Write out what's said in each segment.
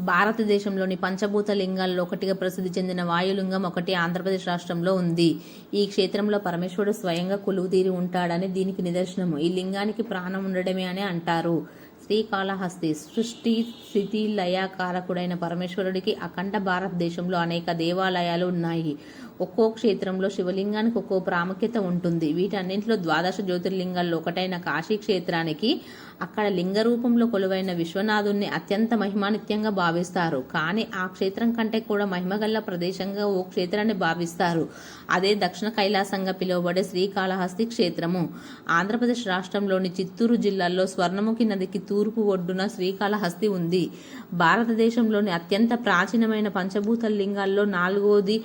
భారతదేశంలోని పంచభూత లింగాల్లో ఒకటిగా ప్రసిద్ధి చెందిన వాయులింగం ఒకటి ఆంధ్రప్రదేశ్ రాష్ట్రంలో ఉంది. ఈ క్షేత్రంలో పరమేశ్వరుడు స్వయంగా కులువుతీరి ఉంటాడని దీనికి నిదర్శనము. ఈ లింగానికి ప్రాణం ఉండడమే అని అంటారు. శ్రీకాళహస్తి సృష్టి స్థితి లయ కారకుడైన పరమేశ్వరుడికి అఖండ భారతదేశంలో అనేక దేవాలయాలు ఉన్నాయి. ఒక్కో క్షేత్రంలో శివలింగానికి ఒక్కో ప్రాముఖ్యత ఉంటుంది. వీటన్నింటిలో ద్వాదశ జ్యోతిర్లింగాల్లో ఒకటైన కాశీ క్షేత్రానికి అక్కడ లింగ రూపంలో కొలువైన విశ్వనాథుణ్ణి అత్యంత మహిమానిత్యంగా భావిస్తారు. కానీ ఆ క్షేత్రం కంటే కూడా మహిమగల్ల ప్రదేశంగా ఓ క్షేత్రాన్ని భావిస్తారు. అదే దక్షిణ కైలాసంగా పిలువబడే శ్రీకాళహస్తి క్షేత్రము. ఆంధ్రప్రదేశ్ రాష్ట్రంలోని చిత్తూరు జిల్లాలో స్వర్ణముఖి నదికి తూర్పు ఒడ్డున శ్రీకాళహస్తి ఉంది. భారతదేశంలోని అత్యంత ప్రాచీనమైన పంచభూత లింగాల్లో నాలుగోది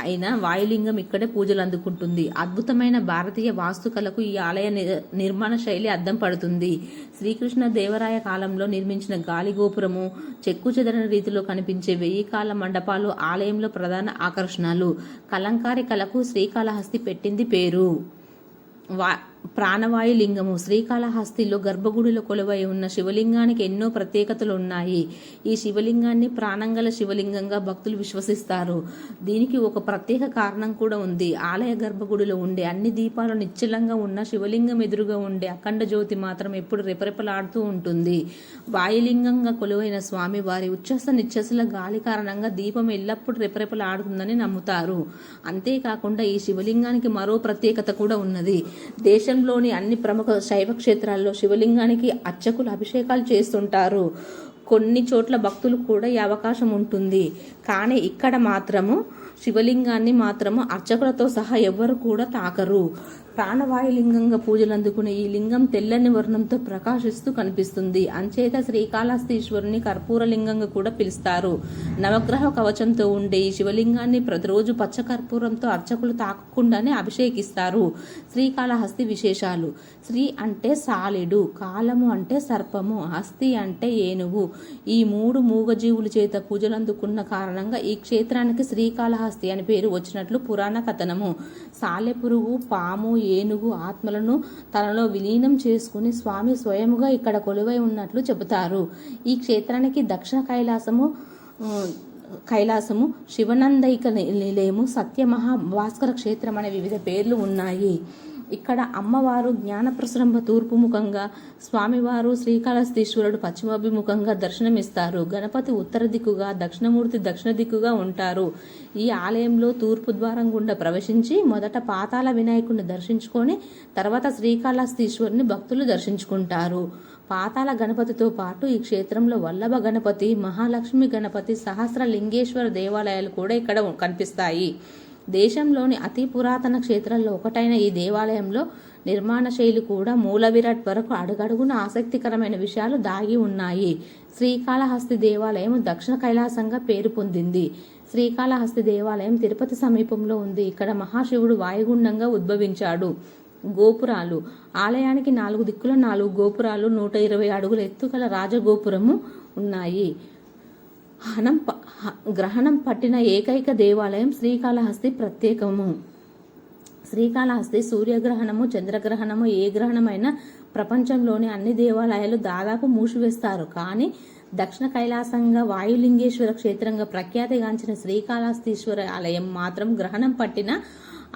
అయిన వాయులింగం ఇక్కడే పూజలు అందుకుంటుంది. అద్భుతమైన భారతీయ వాస్తుకలకు ఈ ఆలయ నిర్మాణ శైలి అద్దం పడుతుంది. శ్రీకృష్ణ దేవరాయ కాలంలో నిర్మించిన గాలి గోపురము చెక్కు చెదరని రీతిలో కనిపించే వెయ్యి కాల మండపాలు ఆలయంలో ప్రధాన ఆకర్షణలు. కలంకారి కళకు శ్రీకాళహస్తి పెట్టింది పేరు. వా ప్రాణవాయు లింగము శ్రీకాళహస్తిలో గర్భగుడిలో కొలువై ఉన్న శివలింగానికి ఎన్నో ప్రత్యేకతలు ఉన్నాయి. ఈ శివలింగాన్ని ప్రాణంగల శివలింగంగా భక్తులు విశ్వసిస్తారు. దీనికి ఒక ప్రత్యేక కారణం కూడా ఉంది. ఆలయ గర్భగుడిలో ఉండే అన్ని దీపాలు నిశ్చలంగా ఉన్న శివలింగం ఎదురుగా ఉండే అఖండ జ్యోతి మాత్రం ఎప్పుడు రెపరెపలాడుతూ ఉంటుంది. వాయులింగంగా కొలువైన స్వామి వారి ఉచ్ఛ్వాస నిశ్చసల గాలి కారణంగా దీపం ఎల్లప్పుడూ రెపరెపలాడుతుందని నమ్ముతారు. అంతేకాకుండా ఈ శివలింగానికి మరో ప్రత్యేకత కూడా ఉన్నది. దేశంలోని అన్ని ప్రముఖ శైవ క్షేత్రాల్లో శివలింగానికి అర్చకులు అభిషేకాలు చేస్తుంటారు. కొన్ని చోట్ల భక్తులు కూడా ఈ అవకాశం ఉంటుంది. కానీ ఇక్కడ మాత్రము శివలింగాన్ని మాత్రము అర్చకులతో సహా ఎవ్వరు కూడా తాకరు. ప్రాణవాయులింగంగా పూజలు అందుకునే ఈ లింగం తెల్లని వర్ణంతో ప్రకాశిస్తూ కనిపిస్తుంది. అంచేత శ్రీకాళహస్తీశ్వరుని కర్పూర లింగంగా కూడా పిలుస్తారు. నవగ్రహ కవచంతో ఉండే ఈ శివలింగాన్ని ప్రతిరోజు పచ్చ కర్పూరంతో అర్చకులు తాకకుండానే అభిషేకిస్తారు. శ్రీకాళహస్తి విశేషాలు. శ్రీ అంటే సాలిడు కాలము అంటే సర్పము హస్తి అంటే ఏనుగు. ఈ మూడు మూగజీవుల చేత పూజలందుకున్న కారణంగా ఈ క్షేత్రానికి శ్రీకాళహస్తి అని పేరు వచ్చినట్లు పురాణ కథనము. సాలెపురుగు పాము ఏనుగు ఆత్మలను తనలో విలీనం చేసుకుని స్వామి స్వయముగా ఇక్కడ కొలువై ఉన్నట్లు చెబుతారు. ఈ క్షేత్రానికి దక్షిణ కైలాసము కైలాసము శివనందైక నిలయము సత్యమహా భాస్కర క్షేత్రం అనే వివిధ పేర్లు ఉన్నాయి. ఇక్కడ అమ్మవారు జ్ఞానప్రసరంభ తూర్పు ముఖంగా స్వామివారు శ్రీకాళహస్తీశ్వరుడు పశ్చిమాభిముఖంగా దర్శనమిస్తారు. గణపతి ఉత్తర దిక్కుగా దక్షిణమూర్తి దక్షిణ దిక్కుగా ఉంటారు. ఈ ఆలయంలో తూర్పు ద్వారం గుండా ప్రవేశించి మొదట పాతాల వినాయకుడిని దర్శించుకొని తర్వాత శ్రీకాళహస్తీశ్వరుని భక్తులు దర్శించుకుంటారు. పాతాల గణపతితో పాటు ఈ క్షేత్రంలో వల్లభ గణపతి మహాలక్ష్మి గణపతి సహస్ర లింగేశ్వర దేవాలయాలు కూడా ఇక్కడ కనిపిస్తాయి. దేశంలోని అతి పురాతన క్షేత్రాల్లో ఒకటైన ఈ దేవాలయంలో నిర్మాణ శైలి కూడా మూల విరాట్ వరకు అడుగడుగున ఆసక్తికరమైన విషయాలు దాగి ఉన్నాయి. శ్రీకాళహస్తి దేవాలయం దక్షిణ కైలాసంగా పేరు పొందింది. శ్రీకాళహస్తి దేవాలయం తిరుపతి సమీపంలో ఉంది. ఇక్కడ మహాశివుడు వాయుగుండంగా ఉద్భవించాడు. గోపురాలు. ఆలయానికి నాలుగు దిక్కుల నాలుగు గోపురాలు నూట ఇరవై అడుగుల ఎత్తుగల రాజగోపురము ఉన్నాయి. హనం ప- హ- గ్రహణం పట్టిన ఏకైక దేవాలయం శ్రీకాళహస్తి ప్రత్యేకము. శ్రీకాళహస్తి సూర్యగ్రహణము చంద్రగ్రహణము ఏ గ్రహణమైనా ప్రపంచంలోని అన్ని దేవాలయాలు దాదాపు మూసివేస్తారు. కానీ దక్షిణ కైలాసంగా వాయులింగేశ్వర క్షేత్రంగా ప్రఖ్యాతిగాంచిన శ్రీకాళహస్తీశ్వర ఆలయం మాత్రం గ్రహణం పట్టిన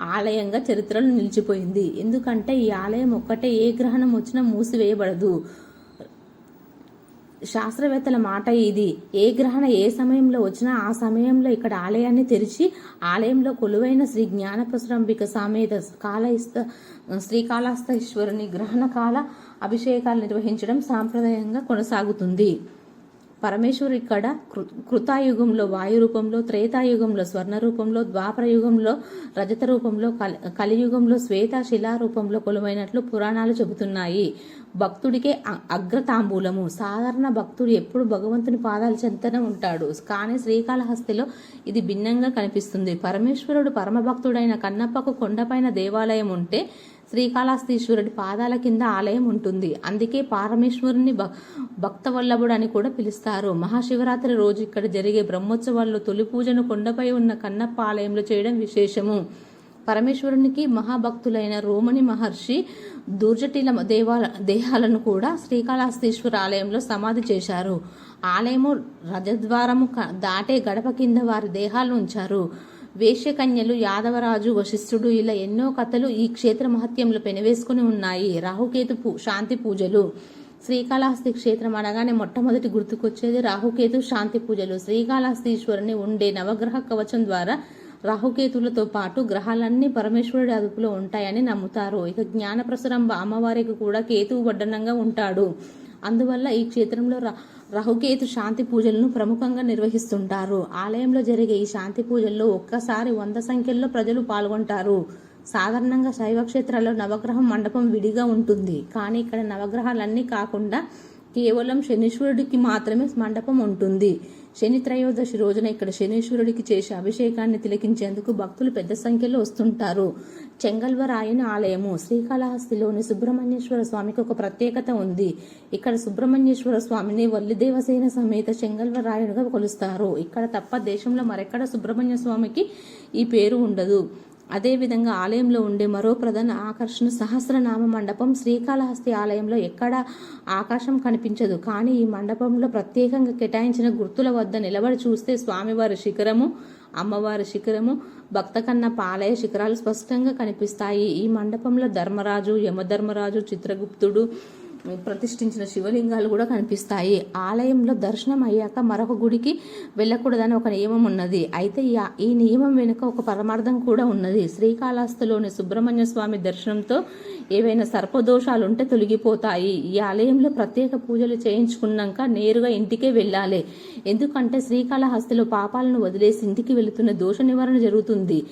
ఆలయంగా చరిత్రలో నిలిచిపోయింది. ఎందుకంటే ఈ ఆలయం ఒక్కటే ఏ గ్రహణం వచ్చినా మూసివేయబడదు. శాస్త్రవేత్తల మాట ఇది. ఏ గ్రహణ ఏ సమయంలో వచ్చినా ఆ సమయంలో ఇక్కడ ఆలయాన్ని తెరిచి ఆలయంలో కొలువైన శ్రీ జ్ఞానప్రసరంబిక సామేత శ్రీకాళహస్త శ్రీకాళహస్తీశ్వరుని గ్రహణ కాల అభిషేకాలు నిర్వహించడం సాంప్రదాయంగా కొనసాగుతుంది. పరమేశ్వరు ఇక్కడ కృ కృతాయుగంలో వాయు రూపంలో త్రేతాయుగంలో స్వర్ణ రూపంలో ద్వాపర యుగంలో రజత రూపంలో కలియుగంలో శ్వేత శిలా రూపంలో కొలువైనట్లు పురాణాలు చెబుతున్నాయి. భక్తుడికే అగ్రతాంబూలము. సాధారణ భక్తుడు ఎప్పుడు భగవంతుని పాదాల చెంతనే ఉంటాడు. కానీ శ్రీకాళహస్తిలో ఇది భిన్నంగా కనిపిస్తుంది. పరమేశ్వరుడు పరమభక్తుడైన కన్నప్పకు కొండపైన దేవాలయం ఉంటే శ్రీకాళహస్తీశ్వరుడి పాదాల కింద ఆలయం ఉంటుంది. అందుకే పారమేశ్వరుని భక్తవల్లభుడు భక్త వల్లభుడు అని కూడా పిలుస్తారు. మహాశివరాత్రి రోజు ఇక్కడ జరిగే బ్రహ్మోత్సవాల్లో తొలి పూజను కొండపై ఉన్న కన్నప్ప ఆలయంలో చేయడం విశేషము. పరమేశ్వరునికి మహాభక్తులైన రోమని మహర్షి దూర్జటిల దేవాల దేహాలను కూడా శ్రీకాళహస్తీశ్వర ఆలయంలో సమాధి చేశారు. ఆలయము రజద్వారము దాటే గడప కింద వారి దేహాలను ఉంచారు. వేశ్యకన్యలు యాదవరాజు వశిష్ఠుడు ఇలా ఎన్నో కథలు ఈ క్షేత్ర మహత్యంలో పెనవేసుకుని ఉన్నాయి. రాహుకేతు పూ శాంతి పూజలు. శ్రీకాళహస్తి క్షేత్రం అనగానే మొట్టమొదటి గుర్తుకొచ్చేది రాహుకేతు శాంతి పూజలు. శ్రీకాళహస్తీశ్వరుని ఉండే నవగ్రహ కవచం ద్వారా రాహుకేతులతో పాటు గ్రహాలన్నీ పరమేశ్వరుడి అదుపులో ఉంటాయని నమ్ముతారు. ఇక జ్ఞానప్రసరంభ అమ్మవారికి కూడా కేతువు వడ్డనంగా ఉంటాడు. అందువల్ల ఈ క్షేత్రంలో రహుకేతు శాంతి పూజలను ప్రముఖంగా నిర్వహిస్తుంటారు. ఆలయంలో జరిగే ఈ శాంతి పూజల్లో ఒక్కసారి వంద సంఖ్యలో ప్రజలు పాల్గొంటారు. సాధారణంగా శైవ క్షేత్రాల్లో నవగ్రహం మండపం విడిగా ఉంటుంది. కానీ ఇక్కడ నవగ్రహాలన్నీ కాకుండా కేవలం శనీశ్వరుడికి మాత్రమే మండపం ఉంటుంది. శని త్రయోదశి రోజున ఇక్కడ శనీశ్వరుడికి చేసే అభిషేకాన్ని తిలకించేందుకు భక్తులు పెద్ద సంఖ్యలో వస్తుంటారు. చెంగల్వరాయన ఆలయము శ్రీకాళహస్తిలోని సుబ్రహ్మణ్యేశ్వర స్వామికి ఒక ప్రత్యేకత ఉంది. ఇక్కడ సుబ్రహ్మణ్యేశ్వర స్వామిని వల్లిదేవసేన సమేత చెంగల్వరాయుడుగా కొలుస్తారు. ఇక్కడ తప్ప దేశంలో మరెక్కడ సుబ్రహ్మణ్య స్వామికి ఈ పేరు ఉండదు. అదేవిధంగా ఆలయంలో ఉండే మరో ప్రధాన ఆకర్షణ సహస్రనామ మండపం. శ్రీకాళహస్తి ఆలయంలో ఎక్కడా ఆకాశం కనిపించదు. కానీ ఈ మండపంలో ప్రత్యేకంగా కేటాయించిన గుర్తుల వద్ద నిలబడి చూస్తే స్వామివారి శిఖరము అమ్మవారి శిఖరము భక్తకన్న పాలయ శిఖరాలు స్పష్టంగా కనిపిస్తాయి. ఈ మండపంలో ధర్మరాజు యమధర్మరాజు చిత్రగుప్తుడు ప్రతిష్ఠించిన శివలింగాలు కూడా కనిపిస్తాయి. ఆలయంలో దర్శనం అయ్యాక మరొక గుడికి వెళ్ళకూడదని ఒక నియమం ఉన్నది. అయితే ఈ నియమం వెనుక ఒక పరమార్థం కూడా ఉన్నది. శ్రీకాళహస్తిలోని సుబ్రహ్మణ్య స్వామి దర్శనంతో ఏవైనా సర్పదోషాలుంటే తొలగిపోతాయి. ఈ ఆలయంలో ప్రత్యేక పూజలు చేయించుకున్నాక నేరుగా ఇంటికే వెళ్ళాలి. ఎందుకంటే శ్రీకాళహస్తిలో పాపాలను వదిలేసి ఇంటికి వెళుతున్న దోష నివారణ జరుగుతుంది.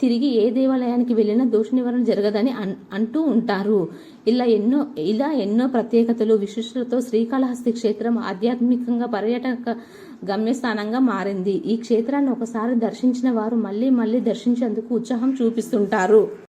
తిరిగి ఏ దేవాలయానికి వెళ్ళినా దోష నివారణ జరగదని అన్- అంటూ ఉంటారు. ఇలా ఎన్నో ఇలా ఎన్నో ప్రత్యేకతలు విశిష్టతో శ్రీకాళహస్తి క్షేత్రం ఆధ్యాత్మికంగా పర్యాటక గమ్యస్థానంగా మారింది. ఈ క్షేత్రాన్ని ఒకసారి దర్శించిన వారు మళ్ళీ మళ్ళీ దర్శించేందుకు ఉత్సాహం చూపిస్తుంటారు.